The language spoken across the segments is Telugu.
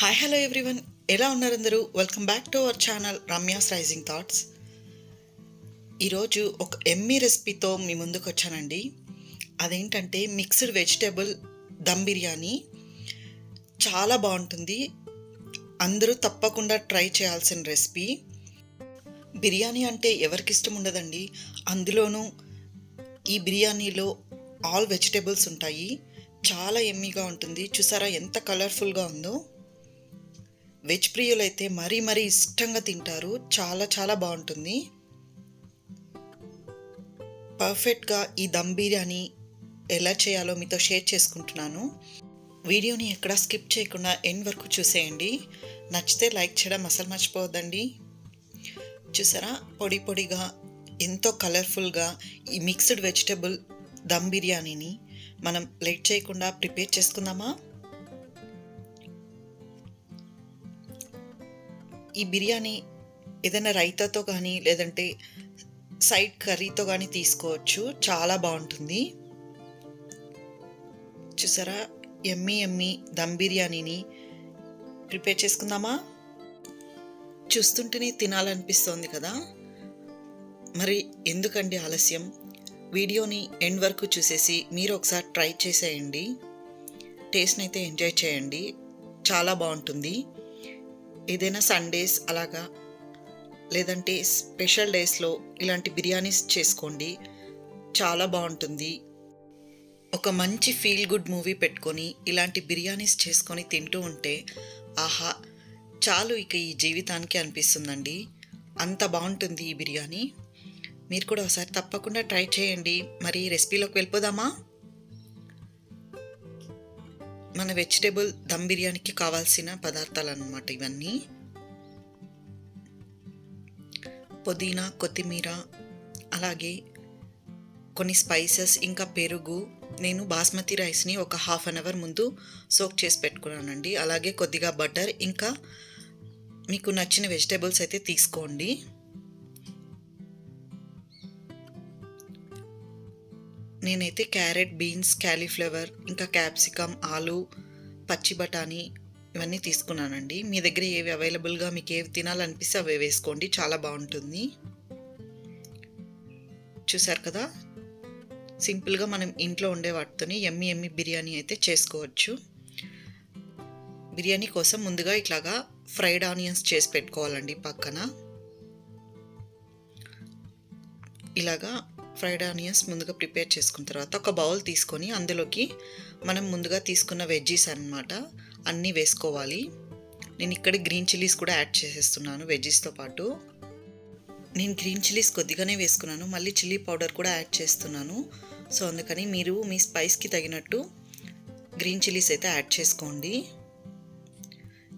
హాయ్ హలో ఎవ్రీవన్ ఎలా ఉన్నారు అందరూ? Welcome back to our channel Ramya's rising thoughts ఈరోజు ఒక ఎమ్మీ రెసిపీతో మీ ముందుకు వచ్చానండి. అదేంటంటే మిక్స్డ్ వెజిటేబుల్ దమ్ బిర్యానీ. చాలా బాగుంటుంది. అందరూ తప్పకుండా ట్రై చేయాల్సిన రెసిపీ. బిర్యానీ అంటే ఎవరికి ఇష్టం ఉండదండి. అందులోనూ ఈ బిర్యానీలో ఆల్ వెజిటేబుల్స్ ఉంటాయి. చాలా ఎమ్మీగా ఉంటుంది. చూసారా ఎంత కలర్ఫుల్గా ఉందో? వెజ్ ప్రియులైతే మరీ మరీ ఇష్టంగా తింటారు. చాలా చాలా బాగుంటుంది. పర్ఫెక్ట్గా ఈ దమ్ బిర్యానీ ఎలా చేయాలో మీతో షేర్ చేసుకుంటున్నాను. వీడియోని ఎక్కడా స్కిప్ చేయకుండా ఎండ్ వరకు చూసేయండి. నచ్చితే లైక్ చేయడం అసలు మర్చిపోవద్దండి. చూసారా? పొడి పొడిగా ఎంతో కలర్ఫుల్గా ఈ మిక్స్డ్ వెజిటబుల్ దమ్ బిర్యానీని మనం లేట్ చేయకుండా ప్రిపేర్ చేసుకుందామా? ఈ బిర్యానీ ఏదైనా రైతాతో కానీ లేదంటే సైడ్ కర్రీతో కానీ తీసుకోవచ్చు. చాలా బాగుంటుంది. చూసారా? ఎమ్మి ఎమ్మి దమ్ బిర్యానీని ప్రిపేర్ చేసుకుందామా? చూస్తుంటేనే తినాలనిపిస్తోంది కదా? మరి ఎందుకండి ఆలస్యం? వీడియోని ఎండ్ వరకు చూసేసి మీరు ఒకసారి ట్రై చేసేయండి. టేస్ట్ని అయితే ఎంజాయ్ చేయండి. చాలా బాగుంటుంది. ఏదైనా సండేస్ అలాగా లేదంటే స్పెషల్ డేస్లో ఇలాంటి బిర్యానీస్ చేసుకోండి. చాలా బాగుంటుంది. ఒక మంచి ఫీల్ గుడ్ మూవీ పెట్టుకొని ఇలాంటి బిర్యానీస్ చేసుకొని తింటూ ఉంటే ఆహా చాలు ఇక ఈ జీవితానికి అనిపిస్తుందండి. అంత బాగుంటుంది ఈ బిర్యానీ. మీరు కూడా ఒకసారి తప్పకుండా ట్రై చేయండి. మరి రెసిపీలోకి వెళ్ళిపోదామా? మన వెజిటేబుల్ దమ్ బిర్యానీకి కావాల్సిన పదార్థాలు అన్నమాట ఇవన్నీ. పుదీనా కొత్తిమీర అలాగే కొన్ని స్పైసెస్ ఇంకా పెరుగు. నేను బాస్మతి రైస్ని ఒక హాఫ్ అన్ అవర్ ముందు సోక్ చేసి పెట్టుకున్నానండి. అలాగే కొద్దిగా బటర్ ఇంకా మీకు నచ్చిన వెజిటేబుల్స్ అయితే తీసుకోండి. నేనైతే క్యారెట్ బీన్స్ క్యాలీఫ్లవర్ ఇంకా క్యాప్సికమ్ ఆలు పచ్చి బఠానీ ఇవన్నీ తీసుకున్నానండి. మీ దగ్గర ఏవి అవైలబుల్గా మీకు ఏవి తినాలనిపిస్తే అవి వేసుకోండి. చాలా బాగుంటుంది. చూసారు కదా? సింపుల్గా మనం ఇంట్లో ఉండే వాటితోని ఎమ్మి ఎమ్మి బిర్యానీ అయితే చేసుకోవచ్చు. బిర్యానీ కోసం ముందుగా ఇట్లాగా ఫ్రైడ్ ఆనియన్స్ చేసి పెట్టుకోవాలండి పక్కన. ఇలాగా ఫ్రైడ్ ఆనియన్స్ ముందుగా ప్రిపేర్ చేసుకున్న తర్వాత ఒక బౌల్ తీసుకొని అందులోకి మనం ముందుగా తీసుకున్న వెజ్జీస్ అన్నమాట అన్నీ వేసుకోవాలి. నేను ఇక్కడ గ్రీన్ చిల్లీస్ కూడా యాడ్ చేసేస్తున్నాను వెజ్జీస్తో పాటు. నేను గ్రీన్ చిల్లీస్ కొద్దిగానే వేసుకున్నాను మళ్ళీ చిల్లీ పౌడర్ కూడా యాడ్ చేస్తున్నాను. సో అందుకని మీరు మీ స్పైస్కి తగినట్టు గ్రీన్ చిల్లీస్ అయితే యాడ్ చేసుకోండి.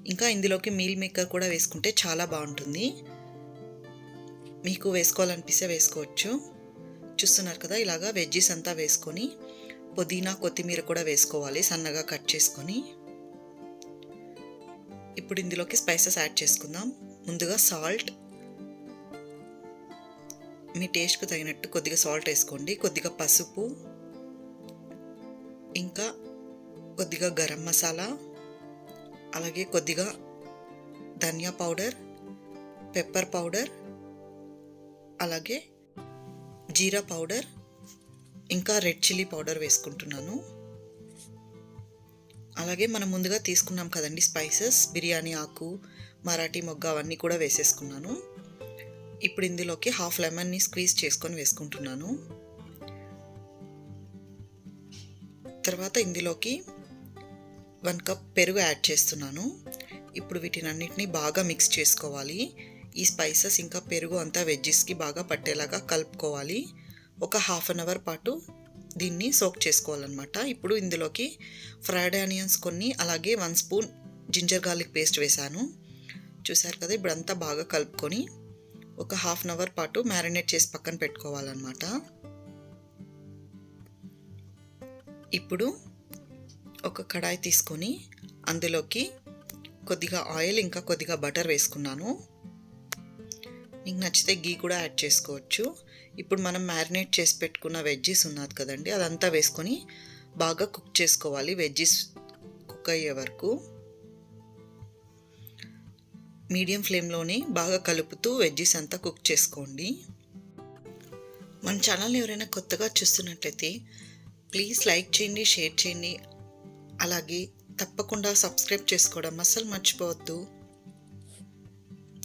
ఇంకా ఇందులోకి మీల్ మేకర్ కూడా వేసుకుంటే చాలా బాగుంటుంది. మీకు వేసుకోవాలనిపిస్తే వేసుకోవచ్చు. చూస్తున్నారు కదా ఇలాగా వెజ్జీస్ అంతా వేసుకొని పుదీనా కొత్తిమీర కూడా వేసుకోవాలి సన్నగా కట్ చేసుకొని. ఇప్పుడు ఇందులోకి స్పైసెస్ యాడ్ చేసుకుందాం. ముందుగా సాల్ట్ మీ టేస్ట్కు తగినట్టు కొద్దిగా సాల్ట్ వేసుకోండి. కొద్దిగా పసుపు. ఇంకా కొద్దిగా గరం మసాలా. అలాగే కొద్దిగా ధనియా పౌడర్ పెప్పర్ పౌడర్. అలాగే జీరా పౌడర్ ఇంకా రెడ్ చిల్లీ పౌడర్ వేసుకుంటున్నాను. అలాగే మనం ముందుగా తీసుకున్నాం కదండి స్పైసెస్ బిర్యానీ ఆకు మరాఠీ మొగ్గ అవన్నీ కూడా వేసేసుకున్నాను. ఇప్పుడు ఇందులోకి హాఫ్ లెమన్ని స్క్వీజ్ చేసుకొని వేసుకుంటున్నాను. తర్వాత ఇందులోకి వన్ కప్ పెరుగు యాడ్ చేస్తున్నాను. ఇప్పుడు వీటినన్నిటిని బాగా మిక్స్ చేసుకోవాలి. ఈ స్పైసెస్ ఇంకా పెరుగు అంతా వెజ్జెస్కి బాగా పట్టేలాగా కలుపుకోవాలి. ఒక హాఫ్ అన్ అవర్ పాటు దీన్ని సోక్ చేసుకోవాలన్నమాట. ఇప్పుడు ఇందులోకి ఫ్రైడ్ ఆనియన్స్ కొన్ని అలాగే one spoon ginger garlic paste వేశాను. చూసారు కదా ఇప్పుడు అంతా బాగా కలుపుకొని ఒక హాఫ్ అన్ అవర్ పాటు మ్యారినేట్ చేసి పక్కన పెట్టుకోవాలన్నమాట. ఇప్పుడు ఒక కడాయి తీసుకొని అందులోకి కొద్దిగా ఆయిల్ ఇంకా కొద్దిగా బటర్ వేసుకున్నాను. మీకు నచ్చితే గీ కూడా యాడ్ చేసుకోవచ్చు. ఇప్పుడు మనం మ్యారినేట్ చేసి పెట్టుకున్న వెజ్జీస్ ఉన్నది కదండి అదంతా వేసుకొని బాగా కుక్ చేసుకోవాలి. వెజ్జీస్ కుక్ అయ్యే వరకు మీడియం ఫ్లేమ్లోనే బాగా కలుపుతూ వెజ్జీస్ అంతా కుక్ చేసుకోండి. మన ఛానల్ని ఎవరైనా కొత్తగా చూస్తున్నట్లయితే ప్లీజ్ లైక్ చేయండి షేర్ చేయండి. అలాగే తప్పకుండా సబ్స్క్రైబ్ చేసుకోవడం అస్సలు మర్చిపోవద్దు.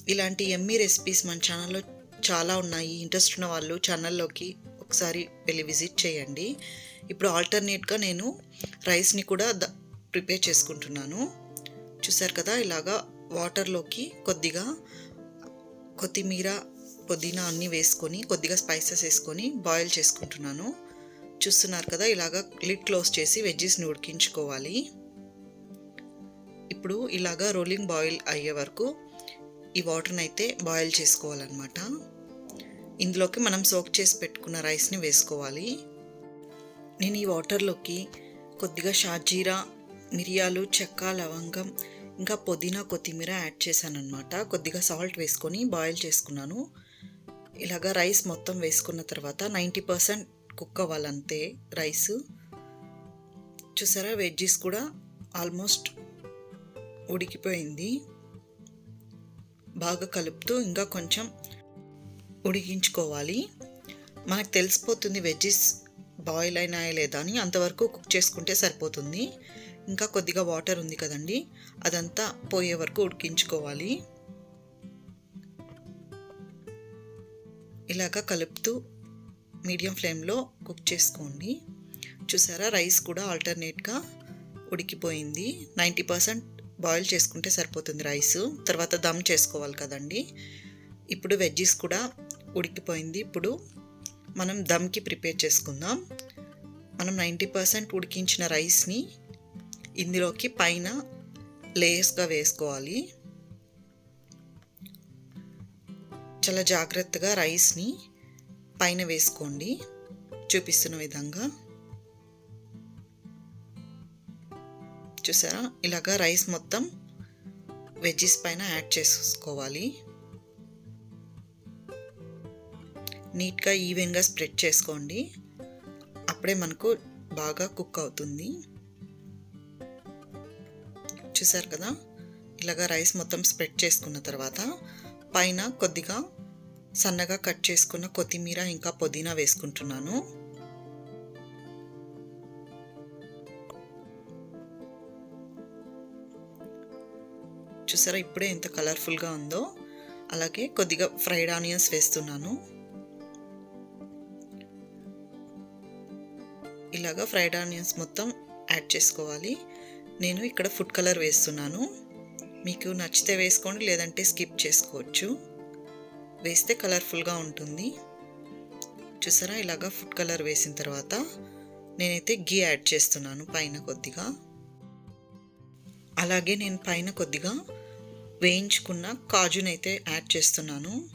ఇలాంటి ఎమ్మీ రెసిపీస్ మన ఛానల్లో చాలా ఉన్నాయి. ఇంట్రెస్ట్ ఉన్న వాళ్ళు ఛానల్లోకి ఒకసారి వెళ్ళి విజిట్ చేయండి. ఇప్పుడు ఆల్టర్నేట్గా నేను రైస్ని కూడా ద ప్రిపేర్ చేసుకుంటున్నాను. చూసారు కదా ఇలాగా వాటర్లోకి కొద్దిగా కొత్తిమీర పుదీనా అన్నీ వేసుకొని కొద్దిగా స్పైసెస్ వేసుకొని బాయిల్ చేసుకుంటున్నాను. చూస్తున్నారు కదా ఇలాగా లిడ్ క్లోజ్ చేసి వెజ్జెస్ని ఉడికించుకోవాలి. ఇప్పుడు ఇలాగా రోలింగ్ బాయిల్ అయ్యే వరకు ఈ వాటర్ని అయితే బాయిల్ చేసుకోవాలన్నమాట. ఇందులోకి మనం సోక్ చేసి పెట్టుకున్న రైస్ని వేసుకోవాలి. నేను ఈ వాటర్లోకి కొద్దిగా షాజీరా మిరియాలు చెక్క లవంగం ఇంకా పుదీనా కొత్తిమీర యాడ్ చేశాను అనమాట కొద్దిగా సాల్ట్ వేసుకొని బాయిల్ చేసుకున్నాను. ఇలాగా రైస్ మొత్తం వేసుకున్న తర్వాత నైంటీ పర్సెంట్ కుక్ అవ్వాలంతే రైస్. చూసారా వెజ్జీస్ కూడా ఆల్మోస్ట్ ఉడికిపోయింది. బాగా కలుపుతూ ఇంకా కొంచెం ఉడికించుకోవాలి. మనకు తెలిసిపోతుంది వెజ్జెస్ బాయిల్ అయినాయా లేదా అని అంతవరకు కుక్ చేసుకుంటే సరిపోతుంది. ఇంకా కొద్దిగా వాటర్ ఉంది కదండి అదంతా పోయే వరకు ఉడికించుకోవాలి. ఇలాగా కలుపుతూ మీడియం ఫ్లేమ్లో కుక్ చేసుకోండి. చూసారా రైస్ కూడా ఆల్టర్నేట్గా ఉడికిపోయింది. నైంటీ పర్సెంట్ బాయిల్ చేసుకుంటే సరిపోతుంది రైస్. తర్వాత దమ్ చేసుకోవాలి కదండి. ఇప్పుడు వెజ్జీస్ కూడా ఉడికిపోయింది. ఇప్పుడు మనం దమ్కి ప్రిపేర్ చేసుకుందాం. మనం నైంటీ పర్సెంట్ ఉడికించిన రైస్ని ఇందులోకి పైన లేయర్స్గా వేసుకోవాలి. చాలా జాగ్రత్తగా రైస్ని పైన వేసుకోండి. చూపిస్తున్న విధంగా. చూసారా? ఇలాగా రైస్ మొత్తం వెజ్జెస్ పైన యాడ్ చేసుకోవాలి. నీట్గా ఈవెన్గా స్ప్రెడ్ చేసుకోండి. అప్పుడే మనకు బాగా కుక్ అవుతుంది. చూసారు కదా? ఇలాగా రైస్ మొత్తం స్ప్రెడ్ చేసుకున్న తర్వాత పైన కొద్దిగా సన్నగా కట్ చేసుకున్న కొత్తిమీర ఇంకా పుదీనా వేసుకుంటున్నాను. చూసారా ఇప్పుడే ఎంత కలర్ఫుల్గా ఉందో అలాగే కొద్దిగా ఫ్రైడ్ ఆనియన్స్ వేస్తున్నాను. ఇలాగా ఫ్రైడ్ ఆనియన్స్ మొత్తం యాడ్ చేసుకోవాలి. నేను ఇక్కడ ఫుడ్ కలర్ వేస్తున్నాను. మీకు నచ్చితే వేసుకోండి లేదంటే స్కిప్ చేసుకోవచ్చు. వేస్తే కలర్ఫుల్గా ఉంటుంది. చూసారా? ఇలాగా ఫుడ్ కలర్ వేసిన తర్వాత నేనైతే గీ యాడ్ చేస్తున్నాను పైన కొద్దిగా. అలాగే నేను పైన కొద్దిగా వేయించుకున్న కాజునైతే యాడ్ చేస్తున్నాను.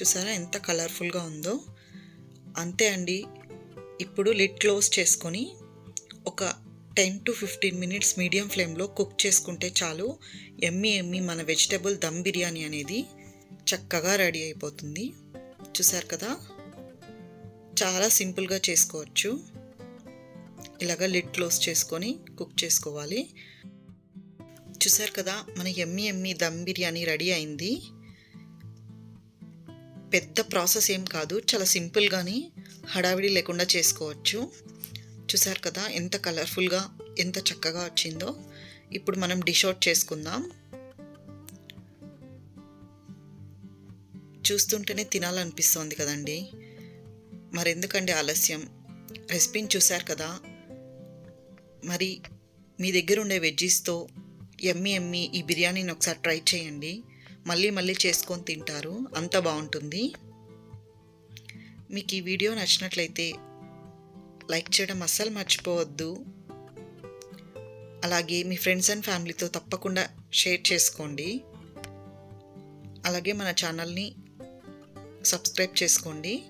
చూసారా ఎంత కలర్ఫుల్గా ఉందో. అంతే అండి. ఇప్పుడు లిడ్ క్లోజ్ చేసుకొని ఒక ten to fifteen minutes medium ఫ్లేమ్లో కుక్ చేసుకుంటే చాలు. ఎమ్మి ఎమ్మి మన వెజిటబుల్ దమ్ బిర్యానీ అనేది చక్కగా రెడీ అయిపోతుంది. చూసారు కదా. చాలా సింపుల్గా చేసుకోవచ్చు. ఇలాగ లిడ్ క్లోజ్ చేసుకొని కుక్ చేసుకోవాలి. చూసారు కదా మన ఎమ్మి ఎమ్మి దమ్ బిర్యానీ రెడీ అయింది. పెద్ద ప్రాసెస్ ఏం కాదు చాలా సింపుల్గాని హడావిడి లేకుండా చేసుకోవచ్చు. చూసారు కదా ఎంత కలర్ఫుల్గా ఎంత చక్కగా వచ్చిందో. ఇప్పుడు మనం డిష్ అవుట్ చేసుకుందాం. చూస్తుంటేనే తినాలనిపిస్తోంది కదండి. మరెందుకండి ఆలస్యం? రెసిపీని చూశారు కదా. మరి మీ దగ్గర ఉండే వెజ్జీస్తో ఎమ్మి ఎమ్మి ఈ బిర్యానీని ఒకసారి ట్రై చేయండి. మళ్ళీ మళ్ళీ చేసుకొని తింటారు. అంత బాగుంటుంది. మీకు ఈ వీడియో నచ్చినట్లయితే లైక్ చేయడం అస్సలు మర్చిపోవద్దు. అలాగే మీ ఫ్రెండ్స్ అండ్ ఫ్యామిలీతో తప్పకుండా షేర్ చేసుకోండి. అలాగే మన ఛానల్ని సబ్స్క్రైబ్ చేసుకోండి.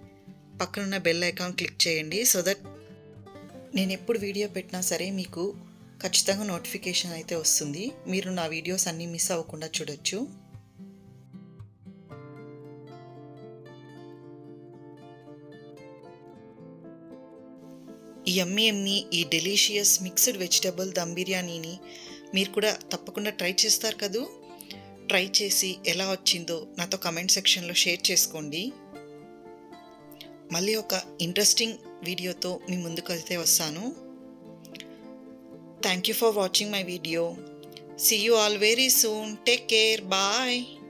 పక్కనున్న బెల్ ఐకాన్ క్లిక్ చేయండి. సో దట్ నేను ఎప్పుడు వీడియో పెట్టినా సరే మీకు ఖచ్చితంగా నోటిఫికేషన్ అయితే వస్తుంది. మీరు నా వీడియోస్ అన్నీ మిస్ అవ్వకుండా చూడొచ్చు. ఈ ఎమ్మి ఈ డెలీషియస్ మిక్స్డ్ వెజిటబుల్ దమ్ బిర్యానీని మీరు కూడా తప్పకుండా ట్రై చేస్తారు కదూ? ట్రై చేసి ఎలా వచ్చిందో నాతో కమెంట్ సెక్షన్లో షేర్ చేసుకోండి. మళ్ళీ ఒక ఇంట్రెస్టింగ్ వీడియోతో మీ ముందుకు అయితే వస్తాను. Thank you for watching my video. See you all very soon. Take care. Bye.